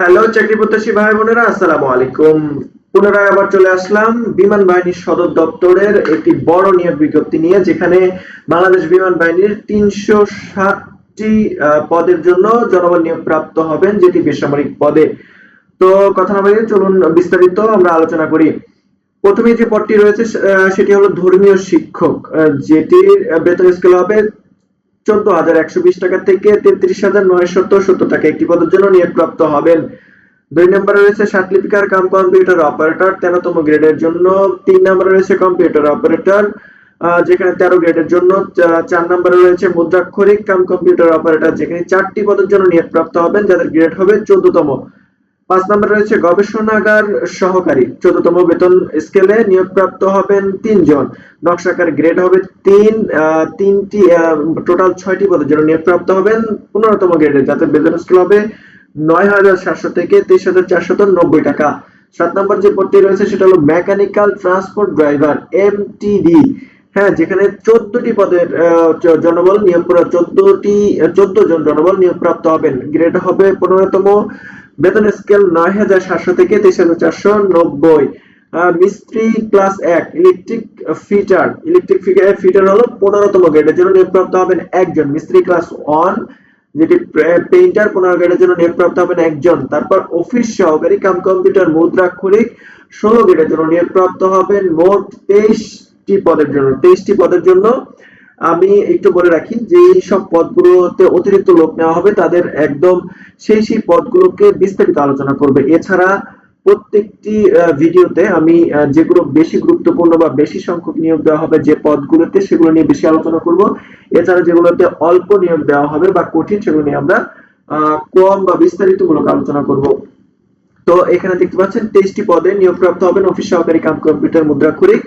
Hello চাকরি প্রত্যাশী ভাই বোনেরা, আসসালামু আলাইকুম। পুনরায় আবার চলে আসলাম বিমান বাহিনীর সদর দপ্তরের একটি বড় নিয়োগ বিজ্ঞপ্তি নিয়ে, যেখানে বাংলাদেশ বিমান বাহিনীর তিনশো ষাটটি পদের জন্য জনবল নিয়োগ প্রাপ্ত হবেন, যেটি বেসামরিক পদে। তো কথা না বলে চলুন বিস্তারিত আমরা আলোচনা করি। প্রথমে যে পদটি রয়েছে সেটি হলো ধর্মীয় শিক্ষক যেটির বেতন স্কেল হবে চোদ্দ হাজার একশো বিশ টাকা থেকে তেত্রিশ হাজার নয়শত সত্তর টাকা একটি পদের জন্য নিয়োগপ্রাপ্ত হবেন। দুই নম্বরে রয়েছে কাম কম্পিউটার অপারেটর, তেরোতম গ্রেডের জন্য। তিন নম্বরে রয়েছে কম্পিউটার অপারেটর যেখানে তেরো গ্রেডের জন্য চার নম্বরে রয়েছে মুদ্রাক্ষরিক কাম কম্পিউটার অপারেটর, যেখানে চারটি পদের জন্য নিয়োগপ্রাপ্ত হবেন। যাদের গ্রেড হবে চোদ্দতম। পাঁচ নম্বরে রয়েছে গবেষণাগার সহকারী। চোদ্দতম বেতন স্কেলে নিয়োগপ্রাপ্ত হবেন তিনজন। নকশাকার গ্রেড হবে তিন তিনটি টোটাল ছয়টি পদের জন্য নিয়োগপ্রাপ্ত হবেন পনেরোতম গ্রেডে যাতে বেতন স্কেল হবে নয় হাজার সাতশো থেকে তেইশ হাজার চারশত নব্বই টাকা। সাত নম্বর যে পদটি রয়েছে সেটা হলো মেকানিক্যাল ট্রান্সপোর্ট ড্রাইভার এমটিডি হ্যাঁ যেখানে চোদ্দটি পদের জনবল নিয়োগ, চোদ্দটি, চোদ্দ জন জনবল নিয়োগপ্রাপ্ত হবেন। গ্রেড হবে পনেরোতম বেতন স্কেল নয় হাজার সাতশো থেকে হাজার চারশো নব্বই। মিস্ত্রি ক্লাস এক, ইলেকট্রিক ফিটার। ইলেকট্রিক ফিটার হলো পনেরোতম গ্রেডের জন্য নিয়োগপ্রাপ্ত হবেন একজন। মিস্ত্রি ক্লাস ওয়ান, যেটি পেইন্টার, পনেরো গ্রেডের জন্য নিয়োগপ্রাপ্ত হবেন একজন। তারপর অফিস সহকারী কাম কম্পিউটার, মুদ্রাক্ষরিক, ষোলো গ্রেডের জন্য নিয়োগপ্রাপ্ত হবেন মোট তেইশটি পদের জন্য। তেইশটি পদের জন্য আমি একটু বলে রাখি যে সব পদগুলোতে অতিরিক্ত লোক নেওয়া হবে, তাদের একদম সেই সেই পদগুলোকে বিস্তারিত আলোচনা করবে। এছাড়া প্রত্যেকটি ভিডিওতে আমি যেগুলো বেশি গুরুত্বপূর্ণ বা বেশি সংখ্যক নিয়োগ দেওয়া হবে, যে পদগুলোতে সেগুলো নিয়ে বেশি আলোচনা করব। এছাড়া যেগুলোতে অল্প নিয়োগ দেওয়া হবে বা কঠিন, সেগুলো নিয়ে আমরা কম বা বিস্তারিতমূলক আলোচনা করব। তো এখানে দেখতে পাচ্ছেন, তেইশটি পদে নিয়োগপ্রাপ্ত হবেন অফিস সহকারী কাম কম্পিউটার মুদ্রাক্ষরিক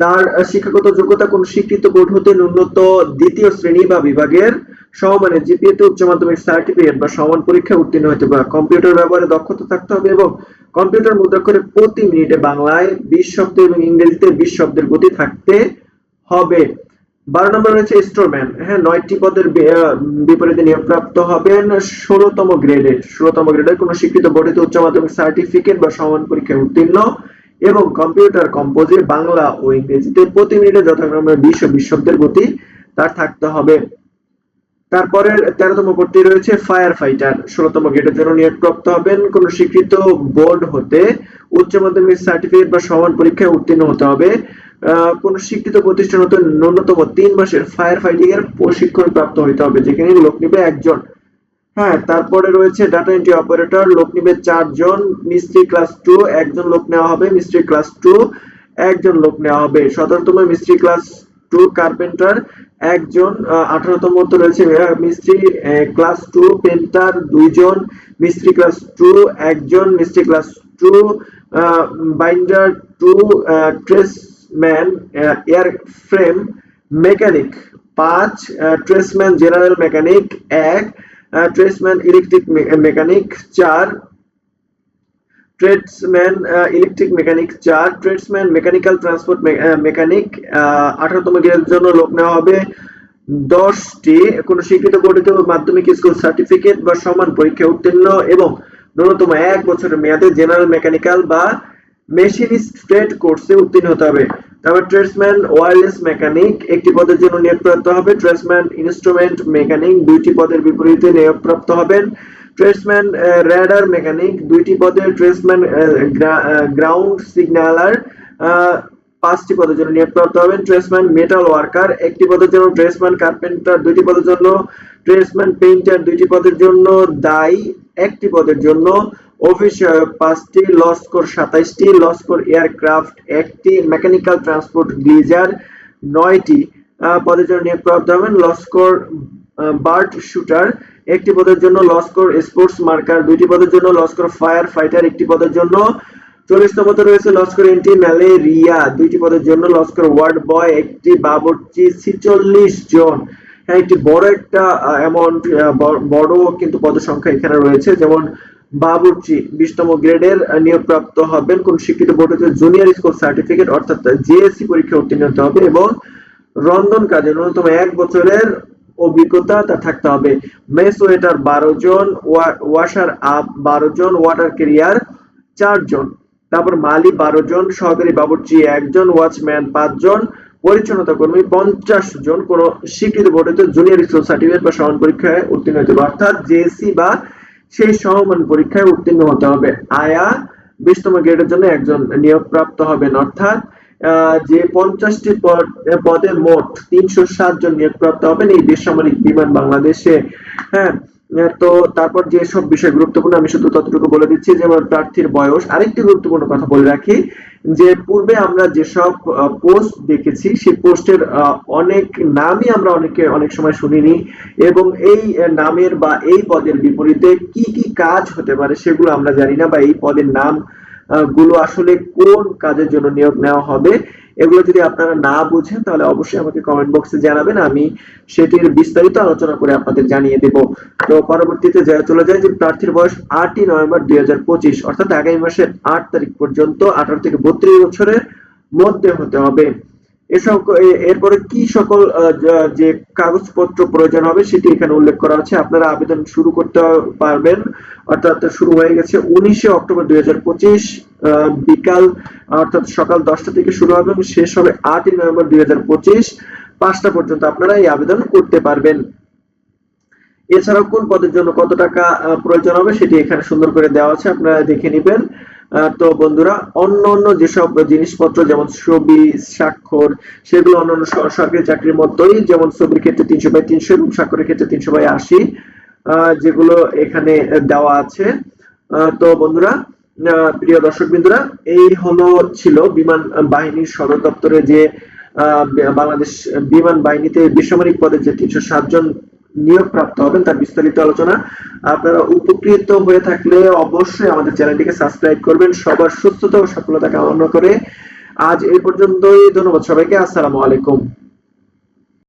তার শিক্ষাগত যোগ্যতা কোন স্বীকৃত বোর্ড হতে ন্যূনত দ্বিতীয় শ্রেণি বা বিভাগের সমমানের জিপিএ তে উচ্চ মাধ্যমিক সার্টিফিকেট বা সমান পরীক্ষা উত্তীর্ণ হতে পারে। কম্পিউটার ব্যবহারে দক্ষতা থাকতে হবে এবং কম্পিউটার মুদ্রাক্ষরে প্রতি মিনিটে বাংলায় বিশ শব্দ এবং ইংরেজিতে বিশ শব্দের গতি থাকতে হবে। বারো নম্বর রয়েছে স্টোরম্যান হ্যাঁ নয়টি পদের বি- বিপরীতে নিয়োগপ্রাপ্ত হবেন ষোলোতম গ্রেডে ষোলোতম গ্রেডের কোন স্বীকৃত বোর্ডিত উচ্চ মাধ্যমিক সার্টিফিকেট বা সমান পরীক্ষায় উত্তীর্ণ এবং কম্পিউটার কম্পোজে বাংলা ও ইংরেজিতে প্রতি মিনিটে যথাক্রমে বিশ ও বিশ গতি তার থাকতে হবে। তারপরে তেরোতম পদটি রয়েছে ফায়ার ফাইটার। ষোলতম গ্রেডের জন্য নিয়োগপ্রাপ্ত হবেন। কোন স্বীকৃত বোর্ড হতে উচ্চ মাধ্যমিক সার্টিফিকেট বা সমান পরীক্ষায় উত্তীর্ণ হতে হবে। কোন স্বীকৃত প্রতিষ্ঠান হতে ন্যূনতম তিন মাসের ফায়ার ফাইটিং এর প্রশিক্ষণ প্রাপ্ত হতে হবে, যেখানে লোক নিবে একজন। হ্যাঁ তারপরে রয়েছে ডাটা এন্ট্রি অপারেটর লোক নিবে চারজন মিস্ত্রি ক্লাস টু একজন লোক নেওয়া হবে মিস্ত্রি ক্লাস টু একজন লোক নেওয়া হবে। সতেরোতম মিস্ত্রি ক্লাস টু কার্পেন্টার একজন আঠারোতম তো রয়েছে মিস্ত্রি ক্লাস টু পেন্টার দুইজন মিস্ত্রি ক্লাস টু একজন মিস্ত্রি class two binder two tradesman air frame mechanic পাঁচ ট্রেসম্যান জেনারেল মেকানিক এক ট্রেসম্যান ইলেকট্রিক মেকানিক চার। ট্রেডসম্যান ইলেকট্রিক মেকানিক চার। ট্রেডসম্যান মেকানিক্যাল ট্রান্সপোর্ট মেকানিক আঠারোতম গ্রেডের জন্য লোক নেওয়া হবে। দশটি, কোন স্বীকৃত গঠিত মাধ্যমিক স্কুল সার্টিফিকেট বা সমান পরীক্ষায় উত্তীর্ণ এবং ন্যূনতম এক বছরের মেয়াদে জেনারেল মেকানিক্যাল বা মেশিনিস্ট ট্রেড কোর্সে উত্তীর্ণ হতে হবে। তারপর ট্রেডসম্যান ওয়্যারলেস মেকানিক একটি পদের জন্য নিয়োগপ্রাপ্ত হবে ট্রেডসম্যান ইনস্ট্রুমেন্ট মেকানিক দুইটি পদের বিপরীতে নিয়োগপ্রাপ্ত হবেন। ট্রেডসম্যান র্যাডার মেকানিক দুইটি পদে, ট্রেডসম্যান গ্রাউন্ড সিগন্যালার পাঁচটি পদের জন্য নিয়োগপ্রাপ্ত হবেন। ট্রেডসম্যান, মেটাল ওয়ার্কার একটি পদের জন্য, ট্রেডসম্যান, কার্পেন্টার দুইটি পদের জন্য, ট্রেডসম্যান, পেইন্টার দুইটি পদের জন্য দায়ী একটি পদের জন্য অফিস পাঁচটি লস্কর সাতাইশটি লস্কর এয়ারক্রাফট একটি, মেকানিক্যাল ট্রান্সপোর্ট গ্লিজার নয়টি পদের জন্য হবেন লস্কর বার্ড শুটার একটি পদের জন্য লস্কর স্পোর্টস মার্কার দুইটি পদের জন্য লস্কর ফায়ার ফাইটার একটি পদের জন্য। চল্লিশতম পদে রয়েছে লস্কর এন্টি ম্যালেরিয়া দুইটি পদের জন্য লস্কর ওয়ার্ড বয় একটি বাবরচি ছিচল্লিশ জন। হ্যাঁ একটি বড় একটা অ্যামাউন্ট বড় কিন্তু পদের সংখ্যা এখানে রয়েছে, যেমন বাবুর্চি বিশতম গ্রেডের নিয়োগপ্রাপ্ত হবেন কোন শিক্ষিত বোর্ডে জুনিয়র স্কুল সার্টিফিকেট, অর্থাৎ জেএসসি পরীক্ষা উত্তীর্ণ হতে হবে এবং রন্ধন কাজে ন্যূনতম এক বছরের অভিজ্ঞতা তা থাকতে হবে। মেস ওয়েটার বারো জন ওয়াশার আপ বারো জন, ওয়াটার ক্যারিয়ার চারজন তারপর মালি বারো জন, সহকারী বাবুর্চি একজন ওয়াচম্যান পাঁচজন পরিচ্ছন্নতা কর্মী পঞ্চাশ জন। কোন স্বীকৃত বোর্ডে জুনিয়র স্কুল সার্টিফিকেট বা সমান পরীক্ষায় উত্তীর্ণ হতে অর্থাৎ জেএসসি বা সেই সমমান পরীক্ষায় উত্তীর্ণ হতে হবে। আয়া বিশতম গ্রেডের জন্য একজন নিয়োগপ্রাপ্ত হবেন। অর্থাৎ যে পঞ্চাশটি পদে মোট তিনশো সাত জন নিয়োগপ্রাপ্ত হবেন। এই বেসামরিক বিমান বাংলাদেশে হ্যাঁ তো তারপর যে সব বিষয় গুরুত্বপূর্ণ, আমি শুধু ততটুকু বলে দিচ্ছি যেমন প্রার্থীর বয়স। আরেকটি গুরুত্বপূর্ণ কথা বলে রাখি, যে পূর্বে আমরা যেসব পোস্ট দেখেছি, সেই পোস্টের অনেক নামই আমরা অনেকে অনেক সময় শুনিনি এবং এই নামের বা এই পদের বিপরীতে কি কি কাজ হতে পারে সেগুলো আমরা জানি না বা এই পদের নামগুলো আসলে কোন কাজের জন্য নিয়োগ নেওয়া হবে। এগুলো যদি আপনারা না বুঝেন, তাহলে অবশ্যই আমাকে কমেন্ট বক্সে জানাবেন। আমি সেটির বিস্তারিত আলোচনা করে আপনাদের জানিয়ে দেব। তো পরবর্তীতে যা- চলে যায় যে প্রার্থীর বয়স আটই নভেম্বর দুই অর্থাৎ আগামী মাসের আট তারিখ পর্যন্ত আঠারো থেকে বত্রিশ বছরের মধ্যে হতে হবে। এরপরে কি সকল যে কাগজপত্র প্রয়োজন হবে সেটি এখানে উল্লেখ করা আছে। আপনারা আবেদন শুরু করতে পারবেন। অর্থাৎ শুরু হয়ে গেছে উনিশে অক্টোবর দুই হাজার পঁচিশ। বিকাল, অর্থাৎ সকাল দশটা থেকে শুরু হবে এবং শেষ হবে আটই নভেম্বর দুই হাজার পঁচিশ। পাঁচটা পর্যন্ত আপনারা এই আবেদন করতে পারবেন। এছাড়াও কোন পদের জন্য কত টাকা প্রয়োজন হবে সেটি এখানে সুন্দর করে দেওয়া আছে, আপনারা দেখে নেবেন। তো বন্ধুরা, অন্য অন্য যেসব জিনিসপত্র, যেমন ছবি, স্বাক্ষর, সেগুলো অন্যান্য স- সরকারি চাকরির মতোই যেমন ছবির ক্ষেত্রে তিনশো বাই তিনশো এবং স্বাক্ষরের ক্ষেত্রে তিনশো বাই আশি যেগুলো এখানে দেওয়া আছে। তো বন্ধুরা প্রিয় দর্শক বিন্দুরা এই হলো ছিল বিমান বাহিনীর সদর দপ্তরে যে বাংলাদেশ বিমান বাহিনীতে বেসামরিক পদে যে তিনশো জন নিয়োগ প্রাপ্ত হবেন তার বিস্তারিত আলোচনা আপনারা উপকৃত হয়ে থাকলে অবশ্যই আমাদের চ্যানেলটিকে সাবস্ক্রাইব করবেন, সবার সুস্থতা ও সফলতা কামনা করে। আজ এই পর্যন্তই, ধন্যবাদ সবাইকে, আসসালামু আলাইকুম।